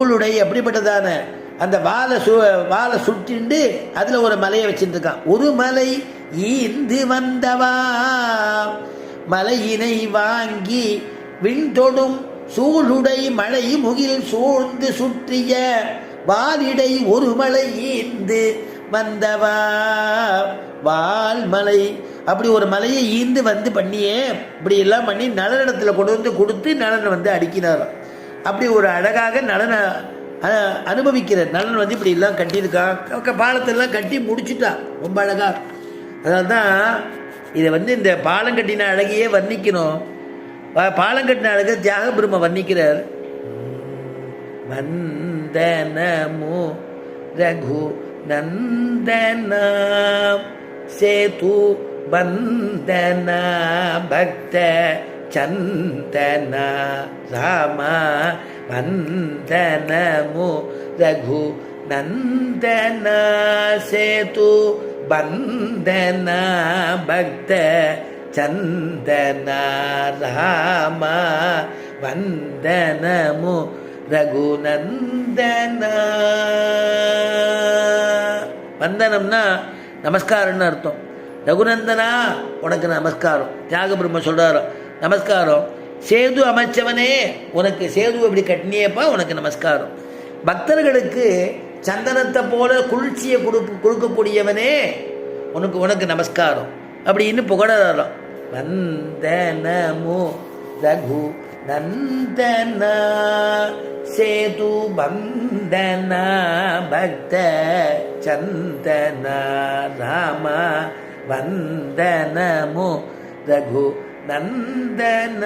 சூளுடை எப்படிப்பட்டதான அந்த வாழை சு வாழை சுட்டிண்டு அதில் ஒரு மலையை வச்சுட்டு இருக்கான் ஒரு மலை ஈந்து வந்தவா? மலையினை வாங்கி விண்தொடும் சூளுடை மழை முகில் சூழ்ந்து சுற்றிய வாலிடை ஒரு மலை ஈந்து வந்தவா? வால்மலை அப்படி ஒரு மலையை ஈந்து வந்து பண்ணியே இப்படி எல்லாம் பண்ணி நலனிடத்தில் கொண்டு வந்து கொடுத்து நலனை வந்து அடிக்கிறாராம் அப்படி ஒரு அழகாக நலனை அனுபவிக்கிற நலன் வந்து இப்படி எல்லாம் கட்டியிருக்கான் பாலத்தெல்லாம் கட்டி முடிச்சுட்டான் ரொம்ப அழகாக அதனால தான் இதை வந்து இந்த பாலம் கட்டின அழகையே வர்ணிக்கணும். பாலம் கட்டின அழகை தியாக பிரம்ம வர்ணிக்கிறார். வந்தனமு ரகு நந்தனா சேது வந்தன பக்த சந்தன ராம வந்தனமு ரகு நந்தன சேது பந்தன பக்த சந்தன ராம வந்தனமு ரகுநந்தன வந்தனம்னா நமஸ்காரம்னு அர்த்தம். ரகுநந்தனா உனக்கு நமஸ்காரம். தியாக பிரம்ம சொல்றாரு நமஸ்காரம். சேது அமைச்சவனே உனக்கு சேது இப்படி கட்டினியப்பா? உனக்கு நமஸ்காரம். பக்தர்களுக்கு சந்தனத்தை போல குளிர்ச்சியை கொடுப்பு கொடுக்கக்கூடியவனே உனக்கு உனக்கு நமஸ்காரம். அப்படின்னு புகழலாம் வந்தனமோ ரகு நந்தன சேது வந்தனா பக்த சந்தன ராம வந்தனமோ ரகு நந்தன